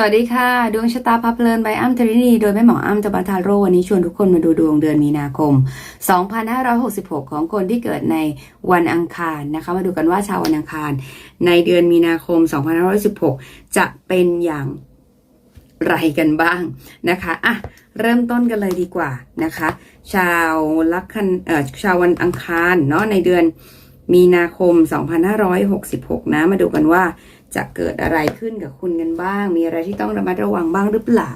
สวัสดีค่ะ ดวงชะตาพับเพลินใบอ้ำเทรินีโดยแม่หมออ้ำตบันทาโรวันนี้ชวนทุกคนมาดูดวงเดือนมีนาคม 2566 ของคนที่เกิดในวันอังคารนะคะ มาดูกันว่าชาววันอังคาร ในเดือนมีนาคม 2516จะเป็นอย่างไรกันบ้างนะคะอะเริ่มต้นกันเลยดีกว่านะคะ ชาวลัคนเอ่อชาววันอังคารเนาะในเดือนมีนาคม 2566 นะ มาดูกันว่า จะเกิดอะไรขึ้นกับคุณกันบ้าง มีอะไรที่ต้องระมัดระวังบ้างหรือเปล่า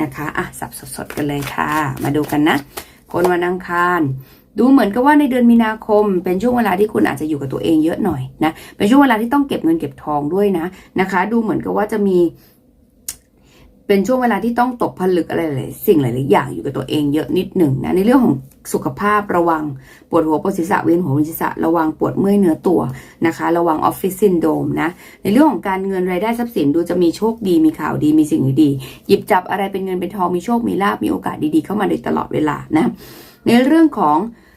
นะคะอะสับสดๆกันเลยค่ะ มาดูกันนะ คนวันอังคารดูเหมือนกับว่าในเดือนมีนาคม เป็นช่วงเวลาที่คุณอาจจะอยู่กับตัวเองเยอะหน่อยนะเป็นช่วงเวลาที่ต้องเก็บเงินเก็บทองด้วยนะนะคะ ดูเหมือนกับว่าจะมี เป็นช่วงเวลาที่ต้องตกผลึกอะไรหลายๆสิ่งหลายๆอย่างอยู่กับตัวเองเยอะนิดหนึ่งนะในเรื่องของ สุขภาพระวัง ปวดหัวปวดศีรษะเวียนหัวเวียนศีรษะระวังปวดเมื่อยเนื้อตัวนะคะ ระวังออฟฟิศซินโดมนะ ในเรื่องของการเงินรายได้ทรัพย์สินดูจะมีโชคดีมีข่าวดีมีสิ่งดีหยิบจับอะไรเป็นเงินเป็นทองมีโชคมีลาบมีโอกาสดีๆ เข้ามาโดยตลอดเวลานะในเรื่องของ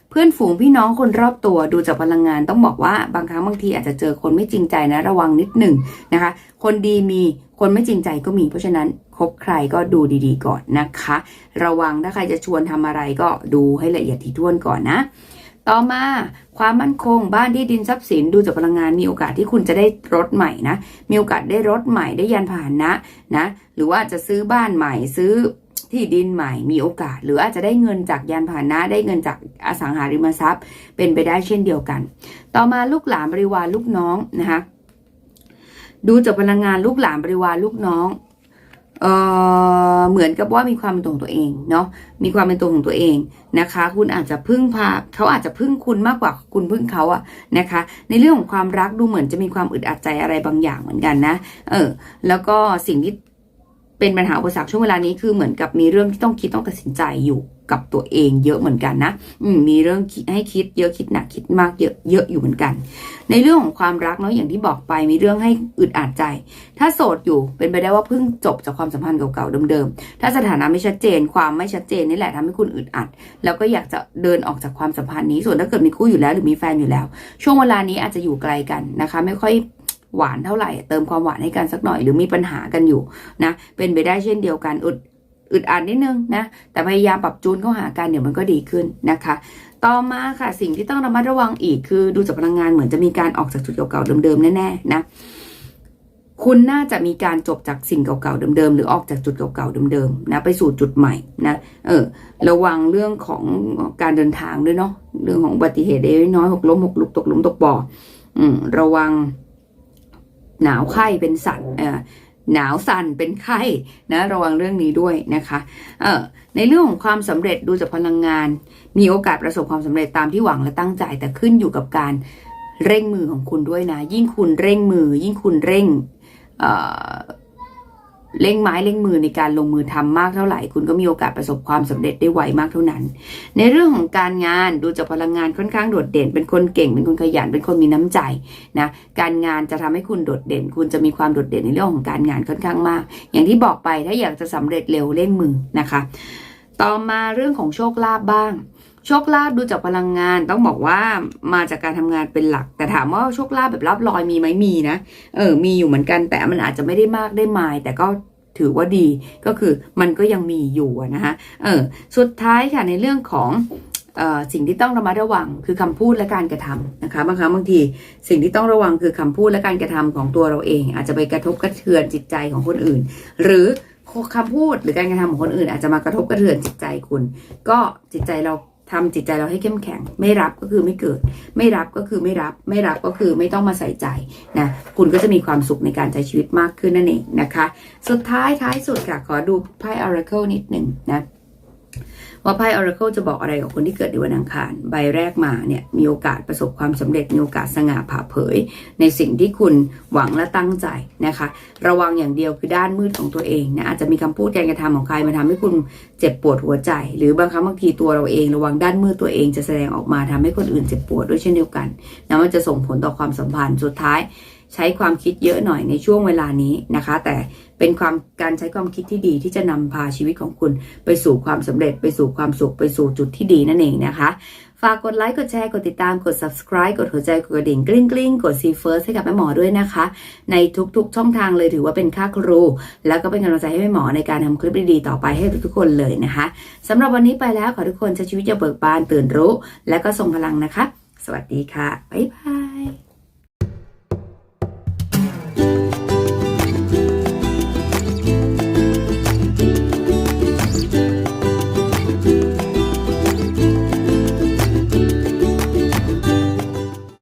เพื่อนฝูงพี่น้องคนรอบตัวดูจากพลังงานต้องบอกว่าบางครั้งบางทีอาจจะเจอคนไม่จริงใจนะระวังนิดหนึ่งนะคะ คนดีมีคนไม่จริงใจก็มีเพราะฉะนั้นคบใครก็ดูดีๆก่อนนะคะ ระวังถ้าใครจะชวนทำอะไรก็ดูให้ละเอียดถี่ถ้วนก่อนนะ ต่อมาความมั่นคงบ้านที่ดินทรัพย์สินดูจากพลังงานมีโอกาสที่คุณจะได้รถใหม่นะมีโอกาสได้รถใหม่ได้ยานพาหนะนะ หรือว่าจะซื้อบ้านใหม่ซื้อ ที่ดินใหม่มีโอกาส หรืออาจจะได้เงินจากยานพาหนะได้เงินจากอสังหาริมทรัพย์ เป็นไปได้เช่นเดียวกัน ต่อมาลูกหลานบริวารลูกน้องนะคะดูจากพลังงานลูกหลานบริวารลูกน้องเอ่อเหมือนกับว่ามีความเป็นตัวของตัวเองเนาะมีความเป็นตัวของตัวเองนะคะ คุณอาจจะพึ่งพาเขาอาจจะพึ่งคุณมากกว่าคุณพึ่งเขาอะนะคะ ในเรื่องของความรักดูเหมือนจะมีความอึดอัดใจอะไรบางอย่างเหมือนกันนะ เออ แล้วก็สิ่งที่ เป็นปัญหาอุปสรรคช่วงเวลานี้คือเหมือนกับมีเรื่องที่ต้องคิดต้องตัดสินใจอยู่กับตัวเองเยอะเหมือนกันนะ อืม มีเรื่องให้คิดเยอะคิดหนักคิดมากเยอะเยอะอยู่เหมือนกัน ในเรื่องของความรักเนาะอย่างที่บอกไปมีเรื่องให้อึดอัดใจ ถ้าโสดอยู่เป็นไปได้ว่าเพิ่งจบจากความสัมพันธ์เก่าๆเดิมๆ ถ้าสถานะไม่ชัดเจน ความไม่ชัดเจนนี่แหละทำให้คุณอึดอัด แล้วก็อยากจะเดินออกจากความสัมพันธ์นี้ ส่วนถ้าเกิดมีคู่อยู่แล้วหรือมีแฟนอยู่แล้ว ช่วงเวลานี้อาจจะอยู่ไกลกันนะคะ ไม่ค่อย หวานเท่าไหร่เติมความหวานให้กันสักหน่อย หรือมีปัญหากันอยู่นะเป็นไปได้เช่นเดียวกันอึดอึดอัดนิดนึงนะแต่พยายามปรับจูนเข้าหากันเดี๋ยวมันก็ดีขึ้นนะคะ ต่อมาค่ะสิ่งที่ต้องระมัดระวังอีกคือดูจากพลังงานเหมือนจะมีการออกจากจุดเก่าๆเดิมๆแน่ๆนะคุณน่าจะมีการจบจากสิ่งเก่าๆเดิมๆหรือออกจากจุดเก่าๆเดิมๆนะไปสู่จุดใหม่นะเออระวังเรื่องของการเดินทางด้วยเนาะเรื่องของอุบัติเหตุเล็กน้อยหกล้มหกลุกตกลุมตกบ่ออืมระวัง หนาวไข้เป็นสัตว์เอ่อหนาวสั่นเป็นไข้นะระวังเรื่องนี้ด้วยนะคะเออในเรื่องของความสำเร็จดูจากพลังงาน มีโอกาสประสบความสำเร็จตามที่หวังและตั้งใจ แต่ขึ้นอยู่กับการเร่งมือของคุณด้วยนะ ยิ่งคุณเร่งมือ ยิ่งคุณเร่งเอ่อ เร่งไม้เร่งมือในการลงมือทำมากเท่าไหร่ คุณก็มีโอกาสประสบความสำเร็จได้ไวมากเท่านั้น ในเรื่องของการงานดูจากพลังงานค่อนข้างโดดเด่น เป็นคนเก่ง เป็นคนขยัน เป็นคนมีน้ำใจนะการงานจะทำให้คุณโดดเด่น คุณจะมีความโดดเด่นในเรื่องของการงานค่อนข้างมาก อย่างที่บอกไปถ้าอยากจะสำเร็จเร็วเร่งมือนะคะ ต่อมาเรื่องของโชคลาภบ้าง โชคลาภดูจากพลังงานต้องบอกว่ามาจากการทำงานเป็นหลัก แต่ถามว่าโชคลาภแบบรับลอยมีไหมมีนะเออมีอยู่เหมือนกัน แต่มันอาจจะไม่ได้มากได้มาย แต่ก็ถือว่าดีก็คือมันก็ยังมีอยู่นะคะเออสุดท้ายค่ะในเรื่องของออสิ่งที่ต้องระมัดระวังคือคำพูดและการกระทำนะคะบางครั้งบางทีสิ่งที่ต้องระวังคือคำพูดและการกระทำของตัวเราเอง อาจจะไปกระทบกระเทือนจิตใจของคนอื่น หรือคำพูดหรือการกระทำของคนอื่น อาจจะมากระทบกระเทือนจิตใจคุณ ก็จิตใจเรา ทำจิตใจเราให้เข้มแข็ง ไม่รับก็คือไม่เกิด ไม่รับก็คือไม่รับ ไม่รับก็คือไม่ต้องมาใส่ใจนะคุณก็จะมีความสุขในการใช้ชีวิตมากขึ้นนั่นเองนะคะ สุดท้ายท้ายสุดค่ะ ขอดูไพ่ออร์เคิลนิดหนึ่งนะ ว่าไพ่ Oracle จะบอกอะไรกับคนที่เกิดในวันอังคาร ใบแรกมาเนี่ยมีโอกาสประสบความสำเร็จมีโอกาสสง่าผ่าเผย ในสิ่งที่คุณหวังและตั้งใจนะคะ ระวังอย่างเดียวคือด้านมืดของตัวเองนะอาจจะมีคำพูดการกระทำของใครมาทำให้คุณเจ็บปวดหัวใจ หรือบางครั้งบางทีตัวเราเอง ระวังด้านมืดตัวเองจะแสดงออกมาทำให้คนอื่นเจ็บปวดด้วยเช่นเดียวกันนะมันจะส่งผลต่อความสัมพันธ์สุดท้าย ใช้ความคิดเยอะหน่อยในช่วงเวลานี้นะคะ แต่เป็นความการใช้ความคิดที่ดีที่จะนำพาชีวิตของคุณ ไปสู่ความสำเร็จไปสู่ความสุขไปสู่จุดที่ดีนั่นเองนะคะ ฝากกดไลค์กดแชร์กดติดตามกด subscribe กดหัวใจกดกระดิ่งกริ๊งกริ๊งกด see first ให้กับแม่หมอด้วยนะคะ ในทุกๆช่องทางเลยถือว่าเป็นค่าครู แล้วก็เป็นกำลังใจให้แม่หมอในการทำคลิปดีๆต่อไปให้ทุกๆคนเลยนะคะสำหรับวันนี้ไปแล้วขอทุกคนใช้ชีวิตอย่าเบิกบานตื่นรู้ และก็ทรงพลังนะคะ สวัสดีค่ะบ๊ายบาย